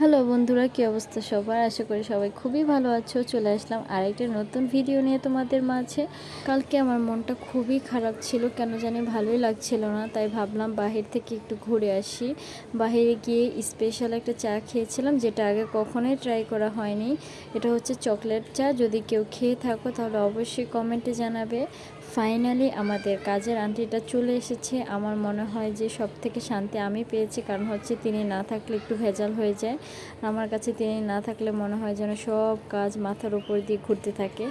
Hello বন্ধুরা, কী অবস্থা সবার? আশা করি সবাই খুবই ভালো আছো। চলে আসলাম আরেকটা নতুন ভিডিও নিয়ে তোমাদের মাঝে। কালকে আমার মনটা খুবই খারাপ ছিল, কেন জানি ভালোই লাগছিল না, তাই ভাবলাম বাহির থেকে একটু ঘুরে আসি। বাহিরে গিয়ে স্পেশাল একটা চা খেয়েছিলাম, যেটা আগে কখনোই ট্রাই করা হয়নি। এটা হচ্ছে চকলেট চা, যদি কেউ খেয়ে থাকো তাহলে অবশ্যই কমেন্টে জানাবে। ফাইনালি আমাদের কাজের আন্টিটা চলে এসেছে। আমার মনে হয় যে সব থেকে শান্তি আমি পেয়েছি, কারণ হচ্ছে তিনি না থাকলে একটু ভেজাল হয়ে যায়। আমার কাছে তিনি না থাকলে মনে হয় যেন সব কাজ মাথার উপর দিয়ে ঘুরতে থাকে।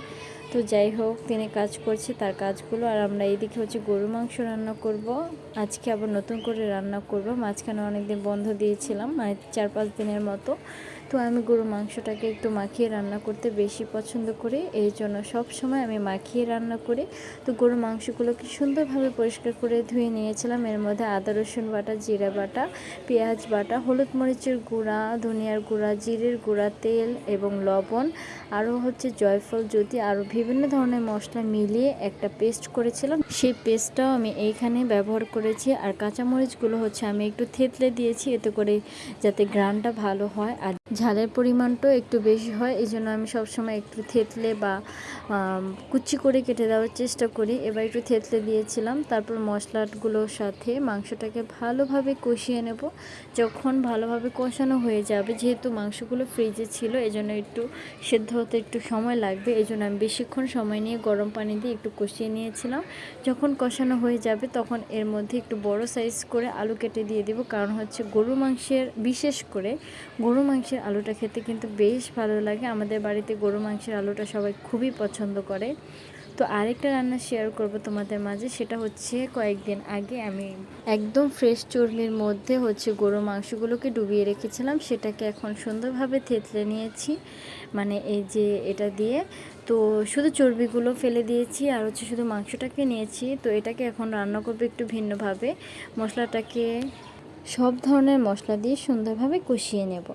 তো যাই হোক, তিনি কাজ করছে তার কাজগুলো, আর আমরা এইদিকে হচ্ছে গরু মাংস রান্না করব। আজকে আবার নতুন করে রান্না করব। মাঝখানে অনেকদিন বন্ধ দিয়েছিলাম মানে চার পাঁচ দিনের মতো। তো আমি গরু মাংসটাকে একটু মাখিয়ে রান্না করতে বেশি পছন্দ করি, এই জন্য সব সময় আমি মাখিয়ে রান্না করি। তো গরু মাংসগুলোকে সুন্দরভাবে পরিষ্কার করে ধুয়ে নিয়েছিলাম। এর মধ্যে আদা, রসুন বাটা, জিরা বাটা, পেঁয়াজ বাটা, হলুদ মরিচের গুঁড়া, ধনিয়ার গুঁড়া, জিরের গুঁড়া, তেল এবং লবণ, আরও হচ্ছে জয়ফল জ্যোতি আরও বিভিন্ন ধরনের মশলা মিলিয়ে একটা পেস্ট করেছিলাম। সেই পেস্টটাও আমি এইখানে ব্যবহার করেছি। আর কাঁচামরিচগুলো হচ্ছে আমি একটু থেতলে দিয়েছি, এতে করে যাতে গ্রানটা ভালো হয়। আর ঝালের পরিমাণটাও একটু বেশি হয় এই জন্য আমি সবসময় একটু থেতলে বা কুচি করে কেটে দেওয়ার চেষ্টা করি। এবার একটু থেতলে দিয়েছিলাম, তারপর মশলাগুলোর সাথে মাংসটাকে ভালোভাবে কষিয়ে নেব। যখন ভালোভাবে কষানো হয়ে যাবে, যেহেতু মাংসগুলো ফ্রিজে ছিল, এজন্য একটু সেদ্ধ হতে একটু সময় লাগবে এই জন্য আমি বেশিক্ষণ সময় নিয়ে গরম পানি দিয়ে একটু কষিয়ে নিয়েছিলাম। যখন কষানো হয়ে যাবে, তখন এর মধ্যে একটু বড় সাইজ করে আলু কেটে দিয়ে দিব, কারণ হচ্ছে গরু মাংসের, বিশেষ করে গরু মাংসের আলুটা খেতে কিন্তু বেশ ভালো লাগে। আমাদের বাড়িতে গরু মাংসের আলুটা সবাই খুবই পছন্দ করে। তো আরেকটা রান্না শেয়ার করব তোমাদের মাঝে, সেটা হচ্ছে কয়েকদিন আগে আমি একদম ফ্রেশ চর্বির মধ্যে হচ্ছে গরু মাংসগুলোকে ডুবিয়ে রেখেছিলাম। সেটাকে এখন সুন্দরভাবে থেতলে নিয়েছি। মানে এই যে এটা দিয়ে। তো শুধু চর্বিগুলো ফেলে দিয়েছি আর হচ্ছে শুধু মাংসটাকে নিয়েছি। তো এটাকে এখন রান্না করব একটু ভিন্নভাবে। মশলাটাকে সব ধরনের মশলা দিয়ে সুন্দরভাবে কষিয়ে নেব।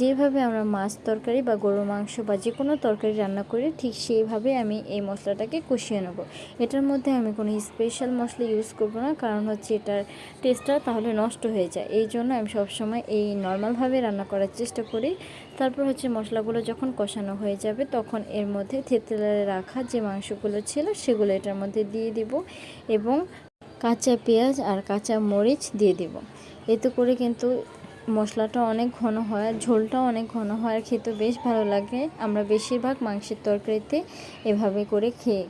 যেভাবে আমরা মাছ তরকারি বা গরুর মাংস বা যে কোনো তরকারি রান্না করি, ঠিক সেইভাবে আমি এই মশলাটাকে কষিয়ে নেব। এটার মধ্যে আমি কোনো স্পেশাল মশলা ইউজ করব না, কারণ হচ্ছে এটার টেস্টটা তাহলে নষ্ট হয়ে যায়। এই জন্য আমি সবসময় এই নর্মালভাবে রান্না করার চেষ্টা করি। তারপর হচ্ছে মশলাগুলো যখন কষানো হয়ে যাবে, তখন এর মধ্যে থেতলে রাখা যে মাংসগুলো ছিল, সেগুলো এটার মধ্যে দিয়ে দিব এবং কাঁচা পেঁয়াজ আর কাঁচা মরিচ দিয়ে দিব। এতে করে কিন্তু মশলাটা অনেক ঘন হয় আর ঝোলটাও অনেক ঘন হয় আর খেতে বেশ ভালো লাগে। আমরা বেশিরভাগ মাংসের তরকারিতে এভাবে করে খেয়ে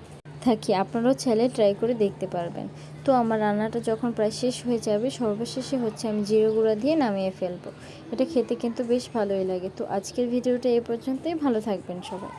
থাকি। আপনারাও ছেলে ট্রাই করে দেখতে পারবেন। তো আমার রান্নাটা যখন প্রায় শেষ হয়ে যাবে, সর্বশেষে হচ্ছে আমি জিরে গুঁড়া দিয়ে নামিয়ে ফেলব। এটা খেতে কিন্তু বেশ ভালোই লাগে। তো আজকের ভিডিওটা এ পর্যন্তই। ভালো থাকবেন সবাই।